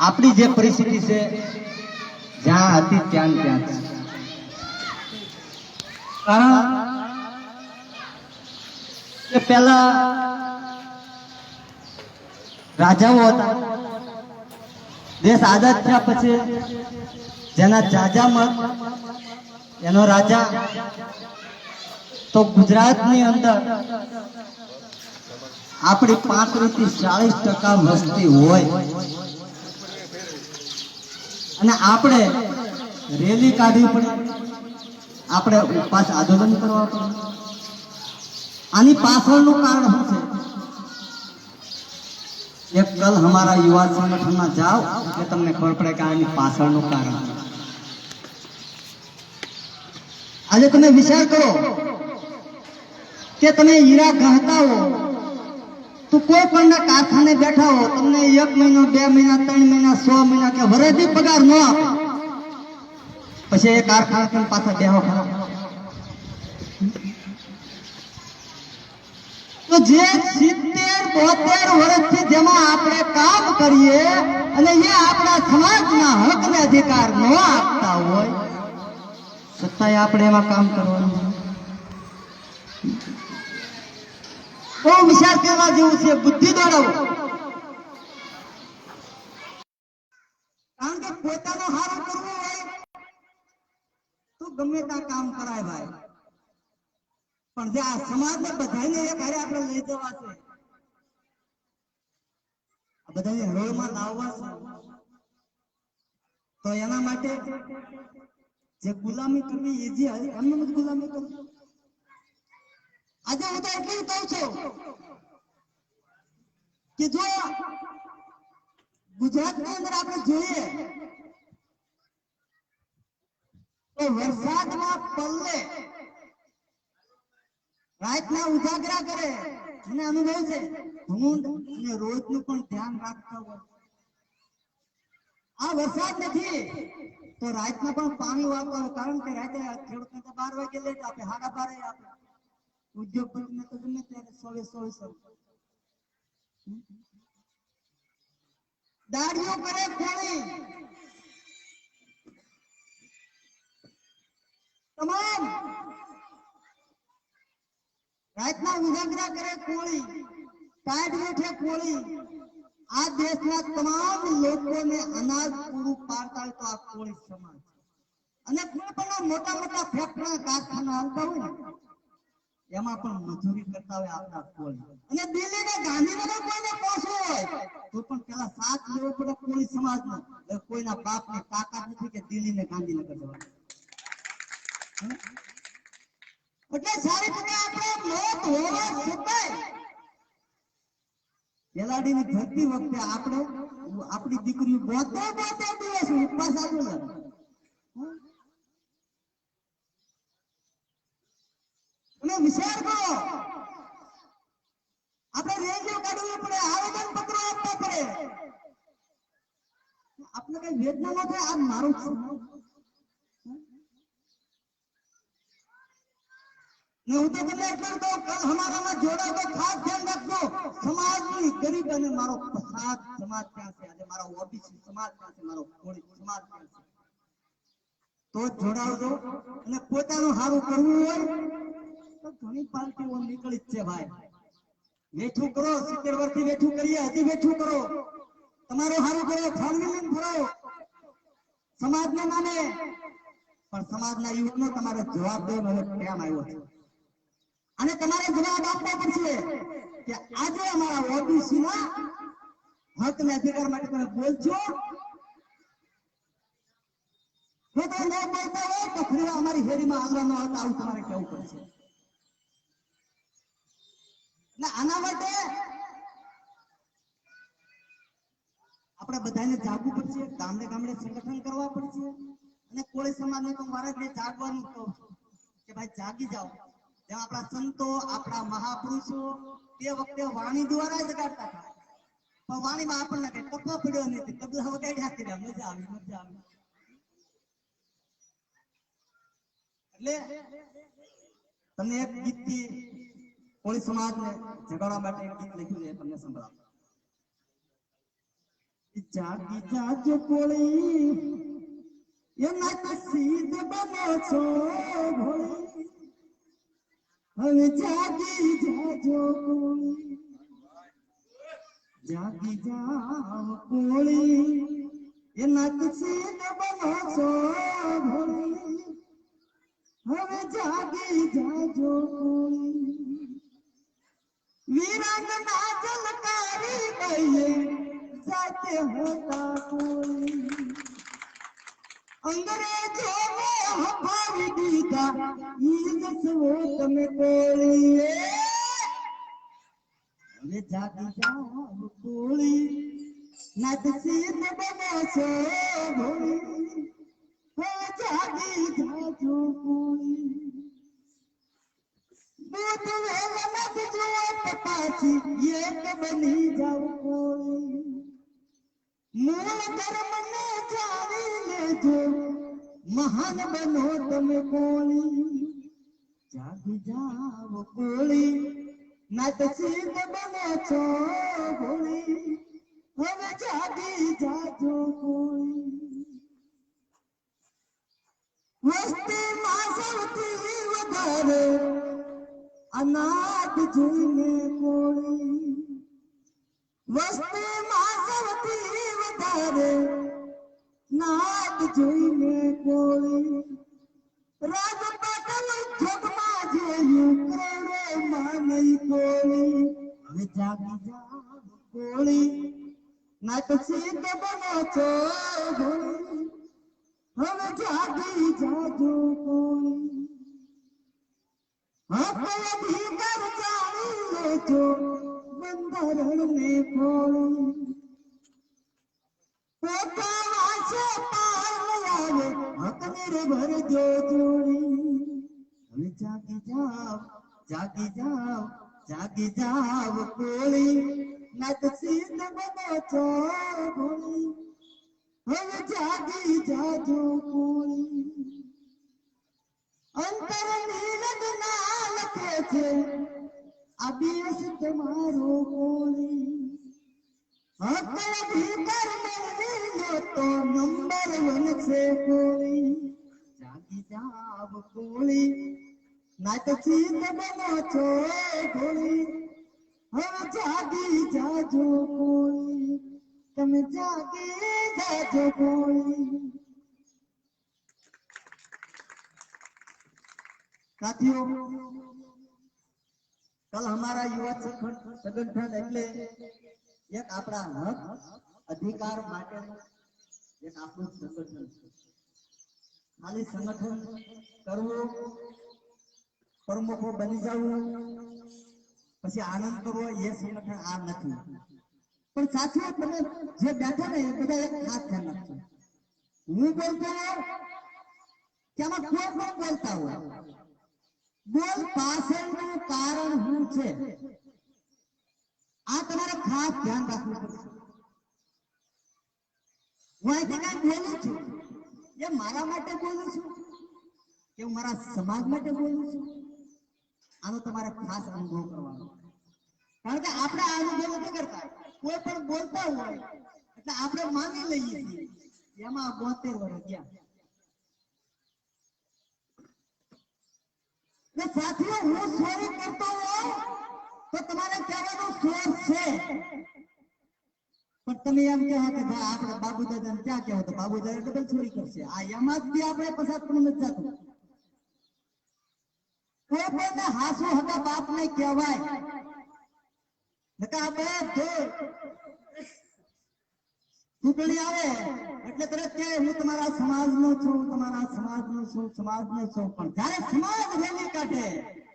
આપણી જે પરિસ્થિતિ છે, જ્યાં હતી ત્યાં ત્યાં. કારણ કે પેલા રાજાઓ હતા દેશ આઝાદ થયા પછી જેના જાજા મત એનો રાજા, તો ગુજરાતની અંદર આપણી પાંત્રીસથી ચાલીસ ટકા વસ્તી હોય અને આપણે રેલી કાઢવી પડે. આપણે ઉપવાસ આંદોલન કરવા પડે. આની પાછળનું કારણ શું છે? એક કલ હમારા યુવા સંગઠનમાં જાઓ, એટલે તમને ખબર પડે કે આની પાછળનું કારણ આજે તમે વિચાર કરો કે તમે હીરા ગહતા હો. તો કોઈ પણ કારખાને બેઠા હો, તમને એક મહિનો, બે મહિના, ત્રણ મહિના, સો મહિના કે વરસથી પગાર ન આપે. પછી એ કારખાના તમે પાછા બેહો તો જે સિત્તેર, બોતેર વર્ષથી જેમાં આપણે કામ કરીએ અને એ આપણા સમાજના હક ને અધિકાર ન આપતા હોય, છતાંય આપણે એમાં કામ કરવાનું. બહુ વિચાર કરવા જેવું છે, બુદ્ધિ દોડાવો. કારણ કે પોતાનો હારો કરવો હોય તો ગમે ત્યાં કામ કરાય ભાઈ. પણ જે આ સમાજને બધાને એક આપણે લઈ જવા છે, આ બધાને રોળમાં લાવવા છે, તો એના માટે જે ગુલામી કરવી એ જે હરી એમને ગુલામી કરવી આજે હું તો એટલું કહું છું કે જો ગુજરાતની અંદર આપણે જોઈએ તો વરસાદના પલ્લે રાતના ઉજાગરા કરે મને અનુભવ છે ધૂંડ અને રોજનું પણ ધ્યાન રાખતા હોય. આ વરસાદ નથી તો રાતના પણ પાણી હોય કારણ કે રાતે ખેડૂતને તો બાર વાગે લેટ આપે હારા બારે આપે. ઉદ્યોગપતિને તો ગમે ત્યારે સોળે સોળ સો દાઢીઓ કરે કોણી તમામ રાતના ઉજાગરા કરે કોળી પાઠ બેઠે કોળી આ દેશના તમામ લોકોને અનાજ પૂરું પાડતા હોય તો આ કોળી સમાજ. અને કોઈ પણ મોટા મોટા ફેક્ટરી કારખાના આવતા હોય ને એમાં પણ મજૂરી કરતા હોય આપણા કોલ અને દિલ્હી ને ગાંધીનગર કોઈને પહોંચવું હોય, તો પણ પેલા સાથ લેવો પડે કોઈ સમાજનો. કોઈના બાપની તાકાત નથી કે દિલ્હી ને ગાંધીનગર જવાનું. એટલે સારી રીતે આપણે મોત હોવા છતાંય પેલાડીની ભરતી વખતે આપણે, આપણી દીકરી બોતેર બોતેર દિવસ ઉપવાસ આવેલો તમે વિચાર કરો. આપણે રેડિયો કાઢવી પડે આવેદન પત્ર આપવા પડે. આપણે કઈ વેદના ન થાય આ મારું જ ને હું તો તમને એટલું કહું, કલ હમારામાં જોડાવ તો ખાસ ધ્યાન રાખજો. સમાજની ગરીબ અને મારો પછાત સમાજ ક્યાં છે. આજે મારો ઓબીસી સમાજ ક્યાં છે, મારો કોળી સમાજ ક્યાં છે. તો જોડાવજો. અને પોતાનું સારું કરવું હોય ઘણી પાર્ટીઓ નીકળી છે ભાઈ. વેઠું કરો સિત્તેર વર્ષથી વેઠું કરીએ હજી વેઠું કરો. તમારું સારું કરો ફાળવી ફરો સમાજને માને. પણ સમાજના યુવાનો તમારે જવાબ દેવાનો હવે કેમ આવ્યો છે. અને તમારે જવાબ આપવો પડશે કે આજે અમારા ઓબીસી ના હક ને અધિકાર માટે તમે બોલજો. જો તમે ન બોલતા હોય તો ફરી અમારી હેરીમાં આવવાનો હતો, આવું તમારે કહેવું પડશે. આના માટે આપણે બધાને જાગવું પડશે ગામડે ગામડે સંગઠન કરવા પડશે અને કોળી સમાજને તો મારે જાગવાનું કહું કે ભાઈ જાગી જાઓ. જેમ આપણા સંતો, આપણા મહાપુરુષો તે વખતે વાણી દ્વારા જગાડતા હતા. પણ વાણીમાં આપણને કઈ ટપ્પો પડ્યો નથી તબલા વગાડ્યા કર્યા મજા આવી મજા આવી. એટલે તમને એક ગીતથી કોળી સમાજને જગાડવા માટે એક ગીત લખ્યું છે, તમને સંભળાવું. જાગી જાજો કોળી એના કસીદ બનો છો ભોળી. હવે જાગી જાજો કોળી જાગી જાવ કોળી એના કસીદ બનો છો ભોળી. હવે જાગી જાજો કોળી વીરાંગના જલકારી ગઈએ જાતે હતા કોઈ અંગ્રેજો ને હફાવી દીધા ઈ દસવો તમે કોળી હવે જાગી જાવ કોળી નાદ સીધ બનો કોળી એક બની જાવ કોઈ મૂળ ધર્મ ને જાણી લેજો મહાન બનો તમે કોળી જાગી જાવ કોળી નાત સીધ બનો છો ભોળી હવે જાગી જાવ અનાથ જોઈને કોળી. વસ્તીમાં સૌથી વધારે નાથ જોઈને કોળી. રાજપાટલ જગમાં જોયું કરોડોમાં માનઈ કોઈ હવે જાગી જાવ કોળી. નાથ સિદ્ધ બનો છો હવે જાગી જાજો કોળી. આપણે ભીતર જાણી લેજો બંધારણ ને ખોળી પોતા વાસે પાર આવે હક નિર્ભર જો જોડી હવે જાગી જાવ જાગી જાવ જાગી જાવ કોળી નદ સિદ્ધ બનો છો ભોળી હવે જાગી જાજો કોળી અંતર નીલદ ના લખે છે, આ બેસ તમારો કોળી હકલ ભીતર મેળવી લો તો નંબર વન છે કોળી. જાગી જાવ કોળી. નાચ ચીત બનો છો કોળી હવે જાગી જાજો કોળી. તમે જાગી જાજો કોળી. साथियों कल हमारा युवा संगठन એટલે એક આપણા હક અધિકાર માટેનું એક આપણું સંગઠન છે ખાલી સંગઠન કરવું પ્રમુખો બની જવું પછી આનંદ કરવો એ સંગઠન આ નથી પણ સાથીઓ તમે જે બેઠા ને એ બધા એક ખાસ ધ્યાન રાખજો હું બોલતો હોઉં કે આમાં કોઈ પણ બોલતા હોય બોલ પાછળનું કારણ શું છે? આ તમારે ખાસ ધ્યાન રાખવું પડશે. હું અહીંથી કઈ બોલું છું એ મારા માટે બોલું છું કે હું મારા સમાજ માટે બોલું છું? આનો તમારે ખાસ અનુભવ કરવાનો કારણ કે આપણે આ અનુભવ નથી કરતા. કોઈ પણ બોલતા હોય, એટલે આપણે માની લઈએ એમાં બોતેર વર્ષ ગયા. કે સાથીઓ હું ચોરી કરતો હોઉં, તો તમારે કહેવાનો સ્વર છે. પણ તમે એમ કહો કે ભાઈ આપણે બાબુ દાદા ક્યાં કહેવો તો બાબુ દાદા ડબલ ચોરી કરશે. આ એમાં જ આપણે પસાર પણ નથી થતું. હાસુ હતા બાપ ને કહેવાય. નકા આ બધું ચૂંટણી આવે? એટલે તરત કે હું તમારા સમાજનો છું તમારા સમાજનો છું સમાજનો છું. પણ જ્યારે સમાજ રેલી કાઢે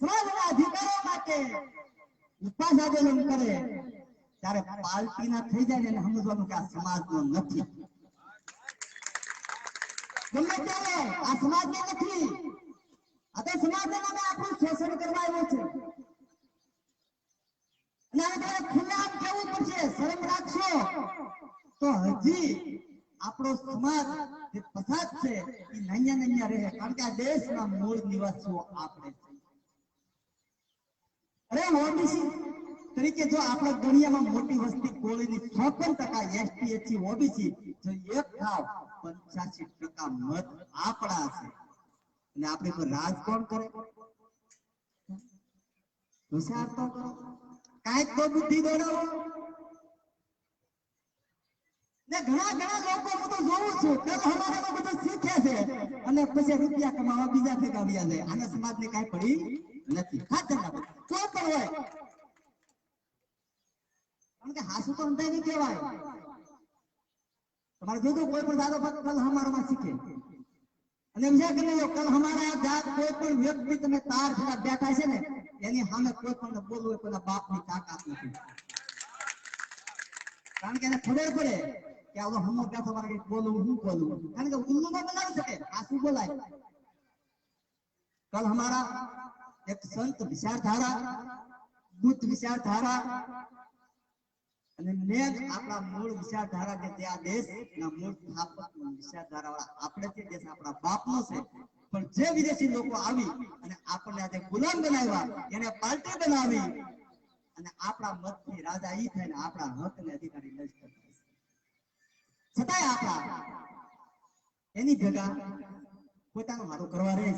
સમાજના અધિકારો માટે ઉપવાસ આંદોલન કરે, ત્યારે પાર્ટીના થઈ જાય ને એને સમજવાનું કે આ સમાજનો નથી. ગમે ત્યારે આ સમાજનો નથી. આ તો સમાજના નામે આપણું શોષણ કરવા આવ્યો છે. અને આને તમારે ખુલ્લામ કહેવું પડશે. શરમ રાખશો. તો હજી આપણો સમાજ જે પછાત છે, એ નૈયા નૈયા રહે, કારણ કે આ દેશના મૂળ નિવાસીઓ આપણે અરે ઓબીસી તરીકે જો આપણે દુનિયામાં મોટી વસ્તી કોળીની ચોપન ટકા એસટી એસસી ઓબીસી, જો એક થાવ પંચ્યાસી ટકા મત આપણા છે. અને આપણે પર રાજ કોણ કરે? હોશિયાર તો કરો. કાંઈક તો બુદ્ધિ દોડાવો. ને ઘણા ઘણા લોકો હું તો જોઉં છું કે અમારે તો બધું શીખે છે. અને પછી રૂપિયા કમાવા બીજા ભેગા આવ્યા છે. આને સમાજને કાંઈ પડી નથી. ખાતર ના કોઈ પણ હોય. કારણ કે હાસુ તો અંતે નહીં કહેવાય. તમારે જોજો, કોઈ પણ દાદો ભક્ત કલ હમારામાં શીખે. અને વિચાર કરી લેજો કલ હમારા જાત કોઈ પણ વ્યક્તિ તમે તાર જેવા બેઠા છે ને, એની સામે કોઈ પણ બોલવું એ કોઈના બાપની તાકાત નથી. કારણ કે એને ખબર પડે કે આવો હમો બેઠો મારે કંઈક બોલવું હું બોલું. કારણ કે ઉલ્લુ ન બનાવી શકે આ શું બોલાય. કલ હમારા એક સંત વિચારધારા બુદ્ધ વિચારધારા અને મેં આપણા મૂળ વિચારધારા જે છે આ દેશના મૂળ સ્થાપક વિચારધારા વાળા આપણે તે દેશ આપણા બાપનો છે. પણ જે વિદેશી લોકો આવી અને આપણને આજે ગુલામ બનાવ્યા, એને પાર્ટી બનાવી અને આપણા મતથી રાજા ઈ થઈને આપણા હક ને અધિકારી થાય છતાંય આપણા એની ભેગા પોતાનું હારું કરવા રહે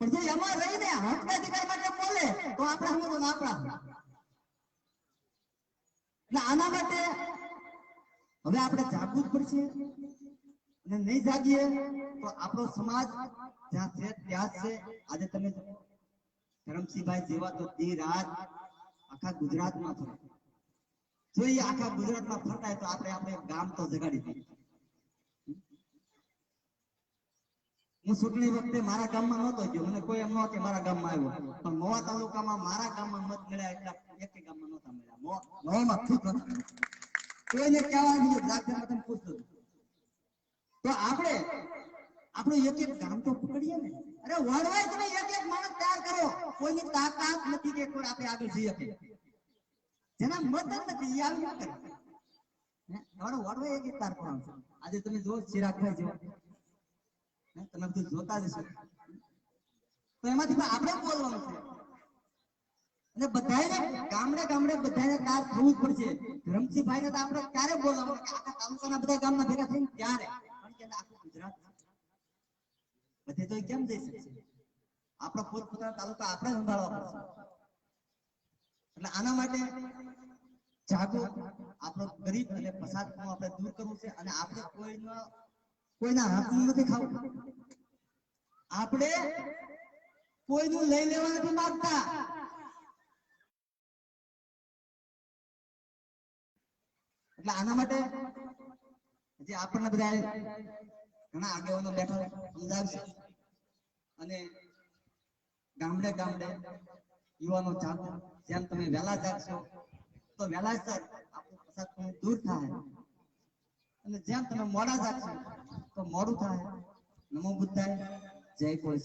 પણ જો એમાં રહીને હક અધિકાર માટે બોલે, તો આપણા હું આપણા એટલે આના માટે હવે આપણે જાગવું જ પડશે. અને નહીં જાગીએ, તો આપણો સમાજ જ્યાં છે ત્યાં છે. આજે તમે જુઓ, ધરમસિંહભાઈ જેવા તો તે રાત આખા ગુજરાતમાં ફરે જો એ આખા ગુજરાતમાં ફરતા તો આપણે આપણે ગામ તો જગાડી દઈએ. હું ચૂંટણી વખતે મારા ગામમાં નહોતો ગયો. મને કોઈ એમ ન કે મારા ગામમાં આવ્યો. પણ મોવા તાલુકામાં મારા ગામમાં મત મળ્યા એટલા એક ગામમાં નહોતા મળ્યા. મોવામાં ખુશ. કોઈને કહેવા ગયું જાગતા તમે પૂછતો તો આપણે આપણું એક એક ગામ તો પકડીએ ને. અરે વળવાય તમે એક એક માણસ તૈયાર કરો. કોઈની તાકાત નથી કે કોઈ આપણે આગળ જઈ શકે જેના મત નથી, એ આવી કરે તમારો વળવાય એક એક તાર છે આજે તમે જો ચિરાગભાઈ જેવો? તમે બધું જોતા જ છો તો એમાંથી આપણે બોલવાનું છે. અને બધાને ગામડે ગામડે બધાને તાર થવું જ પડશે. ધરમસિંહભાઈ ને તો આપણે ક્યારે બોલાવવાનું? કે આખા તાલુકાના બધા ગામના ભેગા થઈને ત્યારે કારણ કે આખું ગુજરાત છે. બધે તો કેમ જઈ શકશે આપણો પોતપોતાના તાલુકા આપણે સંભાળવા પડશે એટલે આના માટે જાગો આપણો ગરીબ અને પછાતનું આપણે દૂર કરવું છે અને આપણે કોઈના કોઈના હાથનું નથી ખાવું. આપણે કોઈનું લઈ લેવા નથી માંગતા. એટલે આના માટે જે આપણને બધા ઘણા આગેવાનો બેઠા સમજાવશે અને ગામડે ગામડે યુવાનો જાગો જેમ તમે વહેલા જાગશો તો વહેલા જ આપણું પસાર દૂર થાય. અને જેમ તમે મોડા જાગશો તો મોડું થાય. નમો બુદ્ધાય, જય કોઈ